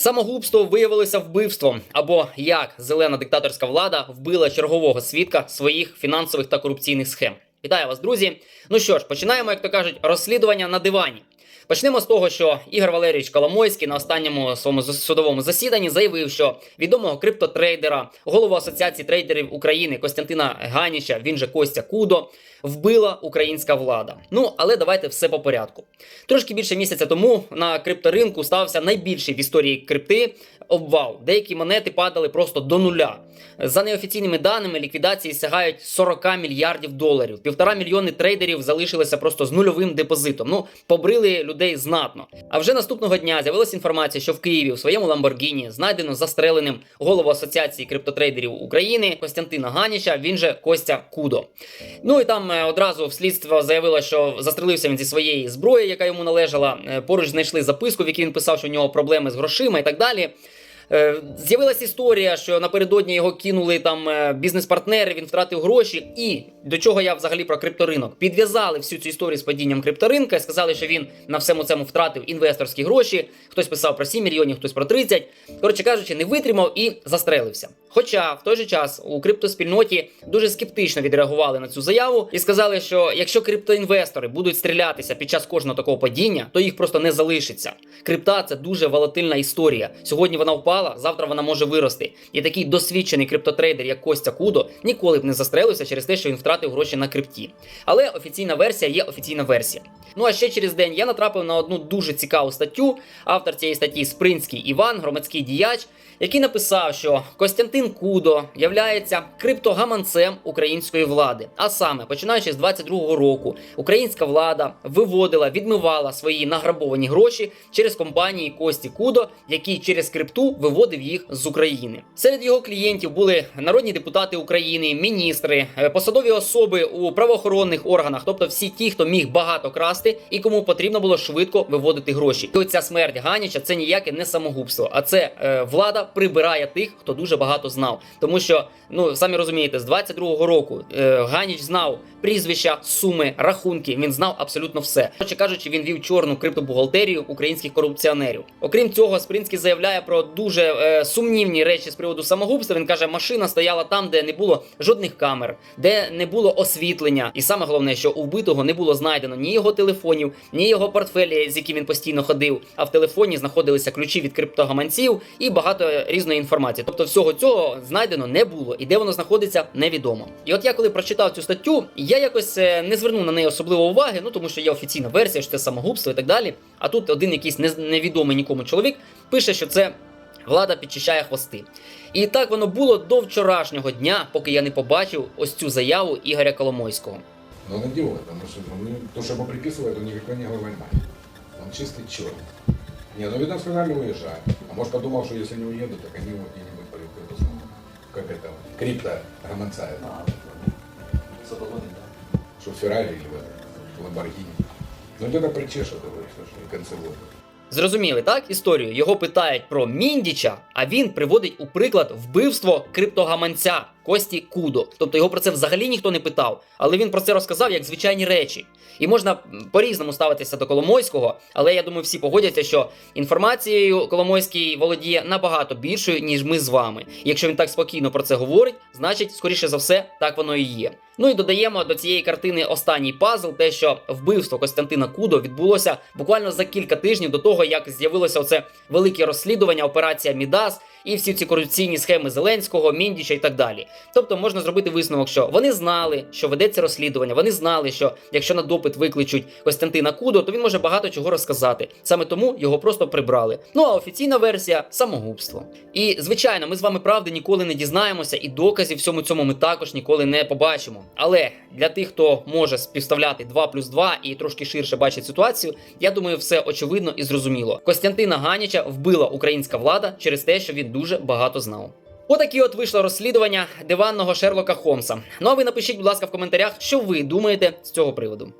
Самогубство виявилося вбивством, або як зелена диктаторська влада вбила чергового свідка своїх фінансових та корупційних схем. Вітаю вас, друзі. Ну що ж, починаємо, як то кажуть, розслідування на дивані. Почнемо з того, що Ігор Валерійович Коломойський на останньому своєму судовому засіданні заявив, що відомого криптотрейдера, голову Асоціації трейдерів України Костянтина Ганіча, він же Костя Кудо, вбила українська влада. Ну але давайте все по порядку. Трошки більше місяця тому на крипторинку стався найбільший в історії крипти обвал. Деякі монети падали просто до нуля. За неофіційними даними, ліквідації сягають 40 мільярдів доларів. Півтора мільйони трейдерів залишилися просто з нульовим депозитом. Ну, побрили людей знатно. А вже наступного дня з'явилася інформація, що в Києві у своєму Ламборгіні знайдено застреленим голову Асоціації криптотрейдерів України Костянтина Ганіча, він же Костя Кудо. Ну і там е, одразу в слідство заявило, що застрелився він зі своєї зброї, яка йому належала. Е, Поруч знайшли записку, в якій він писав, що у нього проблеми з грошима і так далі. Е, З'явилася історія, що напередодні його кинули там е, бізнес-партнери, він втратив гроші. І до чого я взагалі про крипторинок підв'язали всю цю історію з падінням крипторинка. Сказали, що він на всьому цьому втратив інвесторські гроші. Хтось писав про 7 мільйонів, хтось про 30. Коротше кажучи, не витримав і застрелився. Хоча в той же час у криптоспільноті дуже скептично відреагували на цю заяву і сказали, що якщо криптоінвестори будуть стрілятися під час кожного такого падіння, то їх просто не залишиться. Крипта це дуже волатильна історія. Сьогодні вона впала, завтра вона може вирости. І такий досвідчений криптотрейдер, як Костя Кудо, ніколи б не застрелився через те, що він втратив гроші на крипті. Але офіційна версія є офіційна версія. Ну а ще через день я натрапив на одну дуже цікаву статтю. Автор цієї статті Спринський Іван, громадський діяч, який написав, що Костянтин Кудо являється криптогаманцем української влади. А саме, починаючи з 22-го року, українська влада виводила, відмивала свої награбовані гроші через компанії Кості Кудо, який через крипту виводив їх з України. Серед його клієнтів були народні депутати України, міністри, е, посадові особи у правоохоронних органах, тобто всі ті, хто міг багато красти і кому потрібно було швидко виводити гроші. І оця смерть Ганіча це ніяке не самогубство, а це е, влада прибирає тих, хто дуже багато знав. Тому що, ну самі розумієте, з 22-го року е, Ганіч знав прізвища, суми, рахунки. Він знав абсолютно все. Коротше кажучи, він вів чорну криптобухгалтерію українських корупціонерів. Окрім цього, Спринський заявляє про дуже е, сумнівні речі з приводу самогубства. Він каже, машина стояла там, де не було жодних камер, де не було освітлення. І саме головне, що у вбитого не було знайдено ні його телефонів, ні його портфелі, з яким він постійно ходив. А в телефоні знаходилися ключі від криптогаманців і багато різної інформації. Тобто, всього цього знайдено не було, і де воно знаходиться, невідомо. І от я коли прочитав цю статтю, я якось е, не звернув на неї особливо уваги, ну тому що є офіційна версія, що це самогубство і так далі. А тут один якийсь нез- невідомий нікому чоловік пише, що це влада підчищає хвости. І так воно було до вчорашнього дня, поки я не побачив ось цю заяву Ігоря Коломойського. Но он идиот, потому что ну, то, что ему приписывают, он никакой не главарь. Он чистый черт. Не, ну видно, сказали уезжать. А может подумал, что если не уедут, так они его где-нибудь по эту самую, как это, крипто гаманцают. Что в Феррари или в, Ламборгини. Ну где-то причешет его, что ж, и конце года. Зрозуміли, так? Історію. Його питають про Міндіча, а він приводить у приклад вбивство криптогаманця Кості Кудо. Тобто його про це взагалі ніхто не питав, але він про це розказав як звичайні речі. І можна по-різному ставитися до Коломойського, але я думаю, всі погодяться, що інформацією Коломойський володіє набагато більшою, ніж ми з вами. Якщо він так спокійно про це говорить, значить, скоріше за все, так воно і є. Ну і додаємо до цієї картини останній пазл, те, що вбивство Костянтина Кудо відбулося буквально за кілька тижнів до того, як з'явилося оце велике розслідування, операція Мідас і всі ці корупційні схеми Зеленського, Міндіча і так далі. Тобто можна зробити висновок, що вони знали, що ведеться розслідування, вони знали, що якщо на допит викличуть Костянтина Кудо, то він може багато чого розказати. Саме тому його просто прибрали. Ну а офіційна версія самогубство. І звичайно, ми з вами правди ніколи не дізнаємося, і доказів всьому цьому ми також ніколи не побачимо. Але для тих, хто може співставляти 2 плюс 2 і трошки ширше бачить ситуацію, я думаю, все очевидно і зрозуміло. Костянтина Ганіча вбила українська влада через те, що він дуже багато знав. Отакі от вийшло розслідування диванного Шерлока Холмса. Ну а ви напишіть, будь ласка, в коментарях, що ви думаєте з цього приводу.